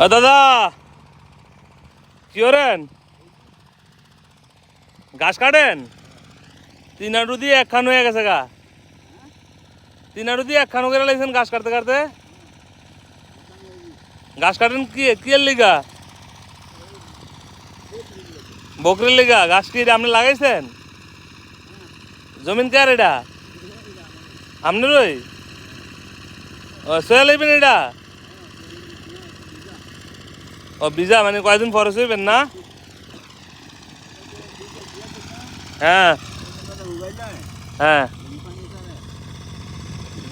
দাদা, কি করেন? ঘাস কাটেন? তিন আটু দিয়ে একখান হয়ে গেছে গা। তিন আটু দিয়ে একখান করে লাগছেন ঘাস কাটতে কাটতে? ঘাস কাটেন কি কি লিগা? বকরির লিগা, ঘাস কি আপনি লাগাইছেন? জমিন কার এটা? আপনার ওই ও সোয়া লাগবেন এটা? ও বিজা মানে কয়দিন পরে শুইবেন না? হ্যাঁ। হ্যাঁ।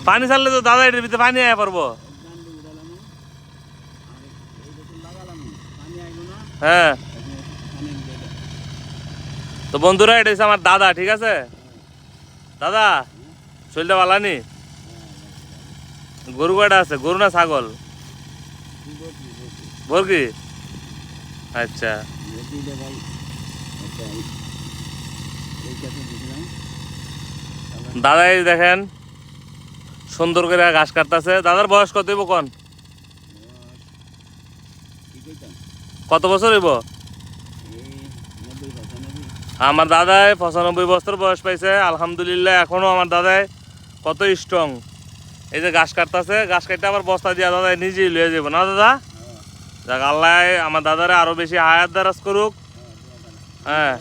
পানি ছাড়লে তো দাদা এটার ভিতরে পানি আয়া পারব হ্যাঁ। তো বন্ধুরা, এটা হচ্ছে আমার দাদা, ঠিক আছে? দাদা, শরীরটা ভালো নি? গরু কয়টা আছে? গরু না ছাগল? বর্গি আচ্ছা। দাদা এই দেখেন, সুন্দর করে ঘাস কাটতেছে। দাদার বয়স কত হইব কোন? কত বছর হইব? আমার দাদাই পঁচানব্বই বছর বয়স পাইছে। আলহামদুলিল্লাহ, এখনও আমার দাদাই কত স্ট্রং এই যে ঘাস কাটতেছে, ঘাস কাটতে আবার বস্তা দিয়া দাদা নিজেই লয়ে যাব না দাদা? যাক, আল্লাহ আমার দাদারে আরও বেশি হায়াত দারাজ করুক। হ্যাঁ।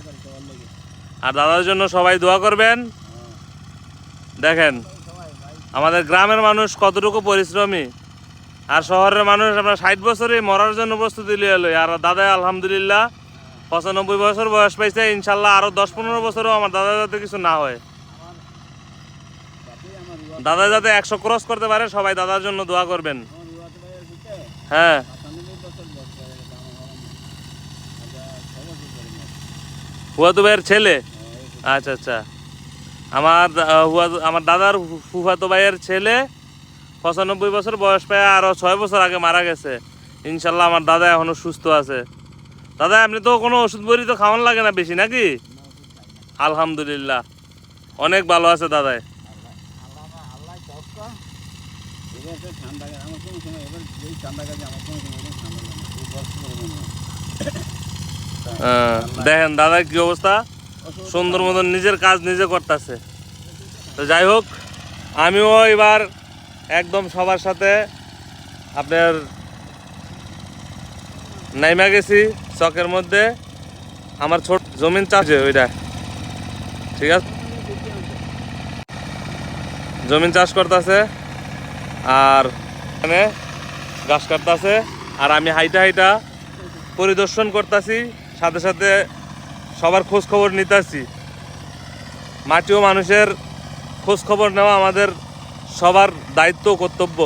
আর দাদার জন্য সবাই দোয়া করবেন। দেখেন, আমাদের গ্রামের মানুষ কতটুকু পরিশ্রমী। আর শহরের মানুষ আপনার ষাট বছরে মরার জন্য প্রস্তুতি লিয়ে এলো আর দাদা আলহামদুলিল্লাহ, পঁচানব্বই বছর বয়স পাইছে, ইনশাল্লাহ আরও দশ পনেরো বছরও আমার দাদা যাতে কিছু না হয়। দাদা যাতে একশো ক্রস করতে পারে, সবাই দাদার জন্য দোয়া করবেন। হ্যাঁ। হুয়াতু ভাইয়ের ছেলে? আচ্ছা আচ্ছা। আমার আমার দাদার ফুফাতো ভাইয়ের ছেলে পঁচানব্বই বছর বয়স পায়, আরও ছয় বছর আগে মারা গেছে। ইনশাল্লাহ আমার দাদা এখনও সুস্থ আছে। দাদা আপনি তো কোনো ওষুধ বড়ি তো খাওয়ান লাগে না বেশি নাকি? আলহামদুলিল্লাহ। অনেক ভালো আছে দাদাই আহ, দেখেন দাদা কি অবস্থা? সুন্দর মতন নিজের কাজ নিজে করতেছে। তো যাই হোক আমিও এবার একদম সবার সাথে আপনার নাইমা গেছি চকের মধ্যে। আমার ছোট জমিন চাষে ওইটা। ঠিক আছে? জমিন চাষ করতেছে, আর এখানে গাছ কাটতেছে, আর আমি হাইটা হাইটা পরিদর্শন করতেছি, সাথে সাথে সবার খোঁজ খবর নিতেছি মাটিও মানুষের খোঁজ খবর নেওয়া আমাদের সবার দায়িত্ব কর্তব্য।